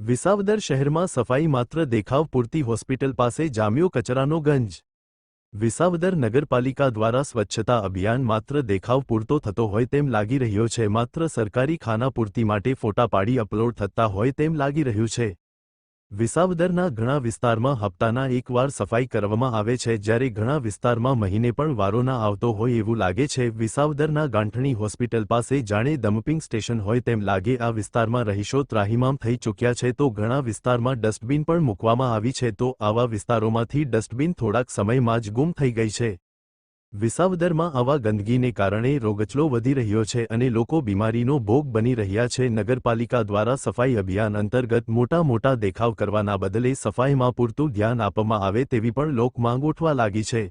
વિસાવદર શહેરમાં સફાઈ માત્ર દેખાવ પૂરતી હોસ્પિટલ પાસે જામ્યો કચરાનો ગંજ. વિસાવદર નગરપાલિકા દ્વારા સ્વચ્છતા અભિયાન માત્ર દેખાવ પૂરતો થતો હોય તેમ લાગી રહ્યો છે. માત્ર સરકારી ખાનાપૂર્તિ માટે ફોટા પાડી અપલોડ થતા હોય તેમ લાગી રહ્યું છે. વિસાવદરના ઘણા વિસ્તારમાં હપ્તાના એકવાર સફાઈ કરવામાં આવે છે જ્યારે ઘણા વિસ્તારમાં મહિને પણ વારો ના આવતો હોય એવું લાગે છે. વિસાવદરના ગાંઠણી હોસ્પિટલ પાસે જાણે ડમ્પિંગ સ્ટેશન હોય તેમ લાગે આ વિસ્તારમાં રહીશો ત્રાહિમામ થઈ ચૂક્યા છે તો ઘણા વિસ્તારમાં ડસ્ટબિન પણ મૂકવામાં આવી છે તો આવા વિસ્તારોમાંથી ડસ્ટબિન થોડાક સમયમાં જ ગુમ થઈ ગઈ છે. વિસાવદરમાં આવા ગંદકીને કારણે રોગચલો વધી રહ્યો છે અને લોકો બીમારીનો ભોગ બની રહ્યા છે. નગરપાલિકા દ્વારા સફાઈ અભિયાન અંતર્ગત મોટા મોટા દેખાવ કરવાના બદલે સફાઈમાં પૂરતું ધ્યાન આપવામાં આવે તેવી પણ લોકમાંગ ઉઠવા લાગી છે.